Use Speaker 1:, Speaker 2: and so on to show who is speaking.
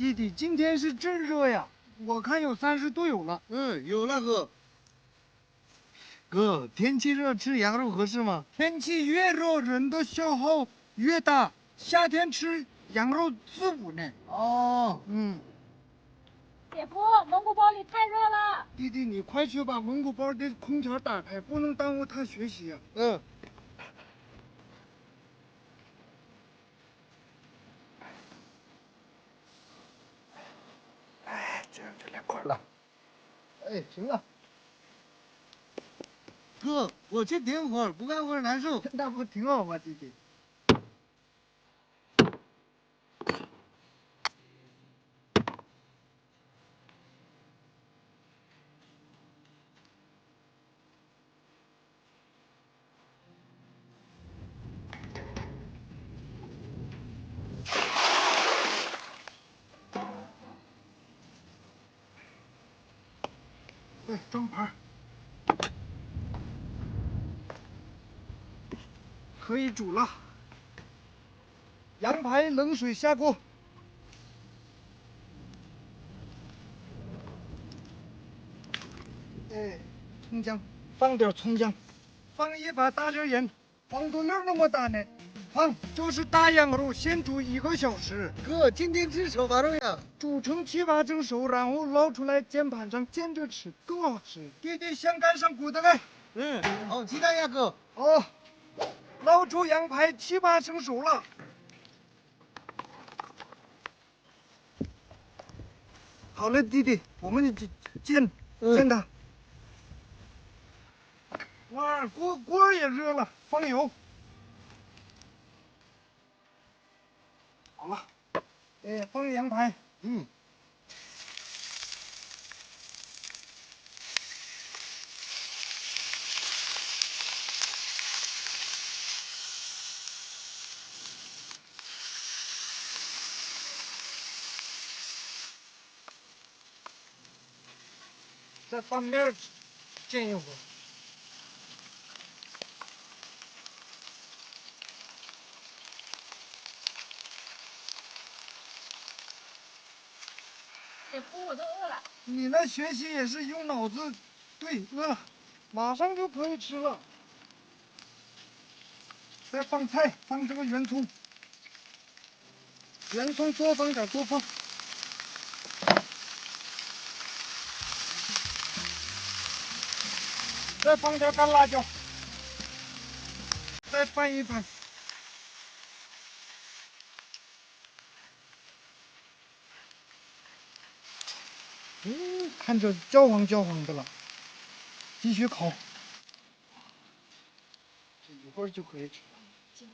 Speaker 1: 弟弟，今天是真热呀，我看有三十度有了。
Speaker 2: 嗯，有了哥。
Speaker 1: 哥，天气热吃羊肉合适吗？天气越热，人的消耗越大。夏天吃羊肉滋补呢。
Speaker 2: 哦，
Speaker 1: 嗯，
Speaker 3: 姐夫，蒙古包里太热了。
Speaker 1: 弟弟，你快去把蒙古包的空调打开，不能耽误他学习啊。
Speaker 2: 嗯。
Speaker 1: 哎，就凉快了。
Speaker 2: 哎，行了。哥，我去顶会儿，不干活难受。
Speaker 1: 那不挺好吗，弟弟？哎，装盘。可以煮了。羊排冷水下锅，哎，葱姜，放点葱姜，放一把大椒盐，黄豆粒那么大呢，放，这是大羊肉，先煮一个小时。
Speaker 2: 哥，今天吃手扒肉呀？
Speaker 1: 煮成七八成熟，然后捞出来煎盘上煎着吃，更好吃。弟弟先干上骨头来。
Speaker 2: 嗯，好期待呀，哥。
Speaker 1: 哦。捞出羊排七八成熟了，好了，弟弟，我们煎煎它。哇，锅锅也热了，放油。好了，哎，放羊排。
Speaker 2: 嗯。
Speaker 1: 在翻面煎一会
Speaker 3: 都饿了。
Speaker 1: 你那学习也是用脑子，对，饿了，马上就可以吃了。再放菜，放这个圆葱，圆葱多放点，多放。再放点干辣椒，再拌一拌。嗯，看着焦黄焦黄的了，继续烤，这一会儿就可以吃了。